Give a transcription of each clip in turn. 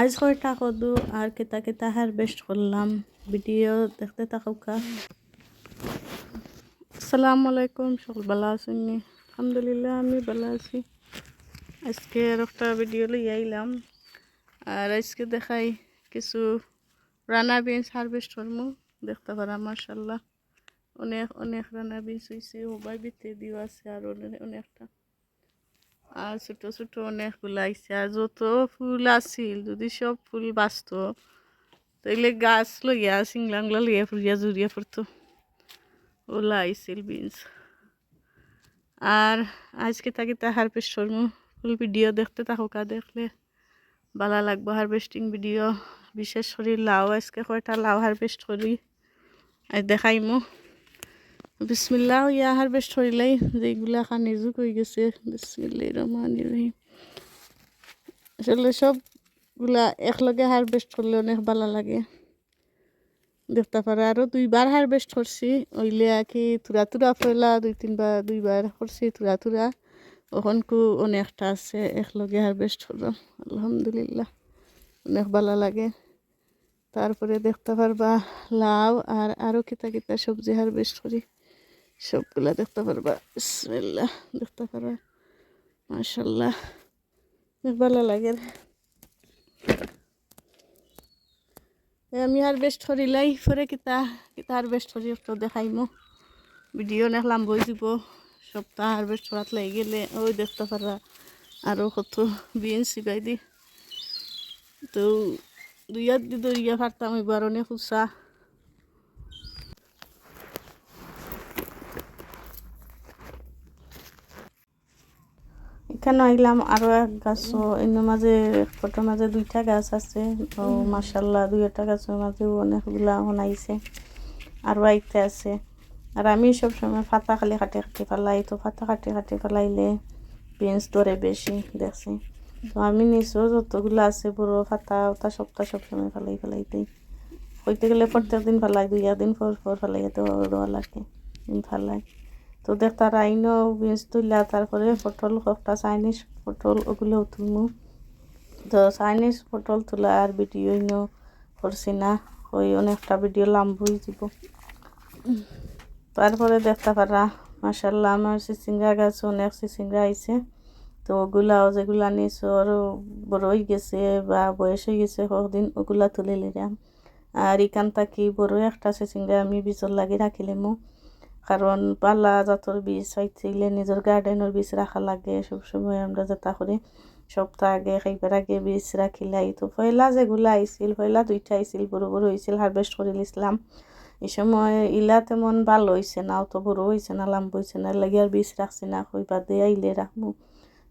আজ কয়টা কদু আর কেতা কেতা হারভেস্ট করলাম। ভিডিও দেখতে থাকুকা আসসালামু আলাইকুম, সকল ভালো আছেন? আলহামদুলিল্লাহ, আমি ভালো আছি। আজকে আর একটা ভিডিও লই আইলাম। আর আজকে দেখাই কিছু রানা বিনস হারভেস্ট করমু। দেখতে পারা মার্শাল্লাহ অনেক অনেক রানা বিনস হয়েছে ওবাই বিতে দিও আছে, আর অনেক অনেকটা। আর ছোট ছোট অনেকগুলো আইছে। আর যত ফুল আছিল, যদি সব ফুল বাঁচত, তাইলে গাছ লইয়া সিংলাংলা লইয়া ফুরিয়া জুড়িয়া পড়তো। ওলা আইছিল বিনস। আর আজকে তাকে তা হারভেস্ট ফুল ভিডিও দেখতে থাকুকা দেখলে। ভালো লাগবো হারভেস্টিং ভিডিও। বিশেষ করে লাউ, আজকে কয়টা লাউ হারভেস্ট করি আর দেখাইমু। বিসমিল্লা ইয়া হারভেস্ট করিলাই যেগুলা খানি যুগ হয়ে গেছে। বিসমিল্লা রহমান রহিম। আসলে সবগুলা একলগে হারভেস্ট করলে অনেক ভালো লাগে। দেখতে পারে আরও দুইবার হারভেস্ট করছি। ওইলে কি তুরা তুরা ফেলা, দুই তিনবার, দুইবার করছি তুরা তুরা। ওখানকু অনেকটা আছে একলগে হারভেস্ট করো আলহামদুলিল্লাহ, অনেক ভালো লাগে। তারপরে দেখতে পারবা লাউ আর আরও কিতা কিতা সবজি হারভেস্ট করি। সবগুলা দেখতে পারবা। বিসমিল্লাহ, দেখতে পারবা। মাশাল্লাহ ভালো লাগে। আমি হারভেস্ট করিলাই পরে কিতা কিতা হারভেস্ট করি একটু দেখাইমো। ভিডিও অনেক লাম্ব হয়ে যাব সপ্তাহ হারভেস্ট করাত লাগি গেলে, ওই দেখতে পারা আরও কত বিন সিবাই দি তো দুইয়াত দি দরিয়া ফারতাম, এবার অনেক উৎসাহ। এখানে আইলাম? আরও এক গাছ এর মাঝে ফটোর মাঝে দুইটা গাছ আছে। তো মাসাল্লাহ দুইটা গাছের মাঝে অনেকগুলা হনাইছে আরও আইতে আছে। আর আমি সবসময় ফাতা খালি কাটে কাটে ফেলাই তো ফাতা কাটে কাটে ফেলাইলে বিনস ধরে বেশি দেখছি। তো আমি নিশ্চয় যতগুলো আছে বড় ফাতা ওটা সপ্তাহ সব সময় ফেলাই ফেলাই দিই হইতে গেলে প্রত্যেক দিন ফেলাই দুই দিন পর পর ফেলাই তো লাগে ফেলাই তো দেখ তার আইনও বিনস তুললা তারপরে পটল একটা চাইনিজ পটল ওগুলোও তুলমু তো চাইনিজ পটল তোলা আর ভিডিও ইনো করছি না ওই অনেকটা ভিডিও লাম্বই যাব। তারপরে দেখতে পারা মাসাল্লাহ আমার চিচিঙ্গা গাছ অনেক চিচিঙ্গা আইছে তো ওগুলাও যেগুলা নিছো আরও বড় হয়ে গেছে বা বয়স হয়ে গেছে কদিন ওগুলা তুলে নিলাম আর এখান থাকি বড় একটা চিচিঙ্গা আমি বিচর লাগি রাখিলামো কারণ পাল্লা জাতর বীজ চাইছিলে নিজের গার্ডেনের বীজ রাখা লাগে। সবসময় আমরা যেটা করি, সপ্তাহ আগে খাইবার আগে বীজ রাখিলাই তো পয়লা যেগুলো আইছিল পয়লা দুইটা আইছিল, বড় বড় হয়েছিল হারভেস্ট করে নিছিলাম। এই সময় ইলা তেমন ভালো হয়েছে না, অত বড় হয়েছে না, লাম্ব হয়েছে না লাগে আর বীজ রাখছি না, কইবা দিয়ে আইলে রাখব।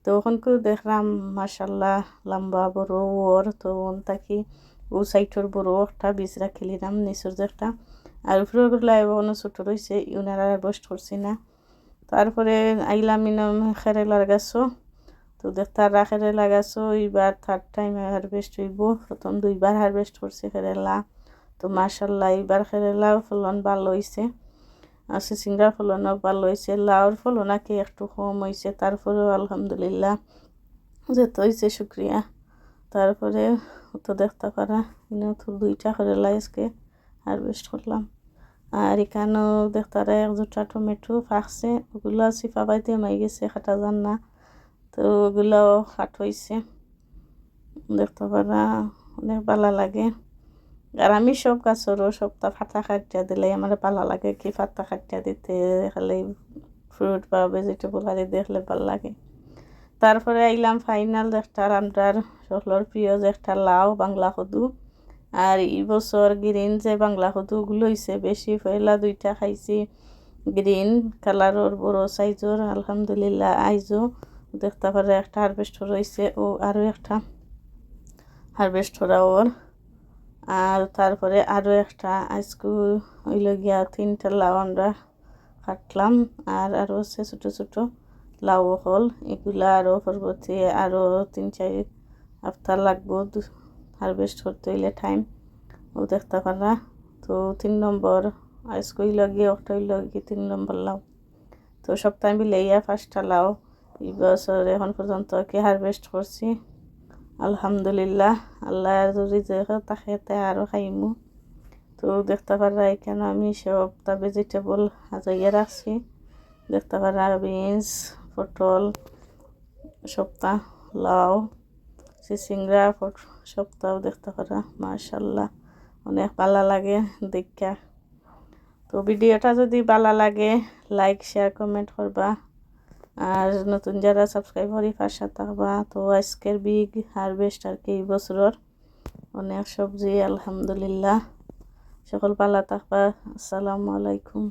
তো ওখানকেও দেখলাম মাসাল্লাহ লম্বা, বড়, ওর, তো থাকি ও সাইটর বড় একটা বীজ রাখিলাম নিচুর যে একটা। আর উপরেগুলো এখনও ছোটো রয়েছে ইউনারা বস্ট করছি না। তারপরে আইলাম ইনাম খেরেলার তো দেখতারা খেরেলা গাছও এইবার থার্ড টাইম হারভেস্ট হইব। প্রথম দুইবার হারভেস্ট করছে খেরেলা তো মার্শাল্লাহ এইবার খেরেলা ফলন ভালো হয়েছে আর সিঙ্গার ফলনও ভালো হয়েছে লাউর ফলন আগে একটু কম হয়েছে তারপরেও আলহামদুলিল্লাহ যেতে হয়েছে শুক্রিয়া। তারপরে তো দেখতে পারা দুইটা খেরেলা আজকে। হারভেস্ট করলাম। আর এখানেও দেখতারা এক জোটা টমেটো ফাঁকছে, ওগুলো চিপা পাইতে মাই গেছে খাটা যান না। তো ওগুলাও খাট হয়েছে দেখতে পারা, অনেক ভালো লাগে। আর আমি সব গাছেরও সবটা ফাটা খাটিয়া দিলে আমার ভালো লাগে কি ফাটা খাটিয়া দিতে, খালি ফ্রুট বা ভেজিটেবল হারি দেখলে ভালো লাগে। তারপরে আইলাম ফাইনাল একটা আমরার সকলের প্রিয় যে একটা লাউ, বাংলা কদু। আর এই বছর গ্রিন যে বাংলা কদুগুলো হয়েছে বেশি পয়লা দুইটা খাইছি। গ্রিন কালারর বড় সাইজর আলহামদুলিল্লাহ। আইজো, দেখতে পারে একটা হারভেস্ট রয়েছে ও আরও একটা হারভেস্ট ওর। আর তারপরে আরও একটা আজকু হইল গিয়া, তিনটা লাউ আমরা কাটলাম। আর আরও আছে ছোটো ছোটো লাউ হল, এগুলা আরও পরবর্তী আরও তিন চার সপ্তাহ লাগবো। হারভেস্ট করতে হইলে টাইম ও দেখতে পারা তো তিন নম্বর আজকে লগে একটা লগে তিন নম্বর লাও তো সপ্তাহে মিলে ইয়া পাঁচটা লাও এই বছর এখন পর্যন্ত কি হারভেস্ট করছি। আলহামদুলিল্লাহ, আল্লাহ যদি তাকে আরও খাইমু। তো দেখতে পারা এখানে আমি সবটা ভেজিটেবল হাজাইয়া রাখছি। দেখতে পারা বিনস পটল সপ্তাহ লাউ সিসিংরা সপ্তাহ দেখতে পারা মার্শাল্লাহ অনেক ভালো লাগে দেখা। তো ভিডিওটা যদি ভালো লাগে লাইক শেয়ার কমেন্ট করবা। আর নতুন যারা সাবস্ক্রাইব করি পাশে থাকবা, তো আজকের বিগ হারভেস্ট আর কি এই বছরের অনেক সবজি, আলহামদুলিল্লাহ। সকল পালা থাকবা, আসসালামু আলাইকুম।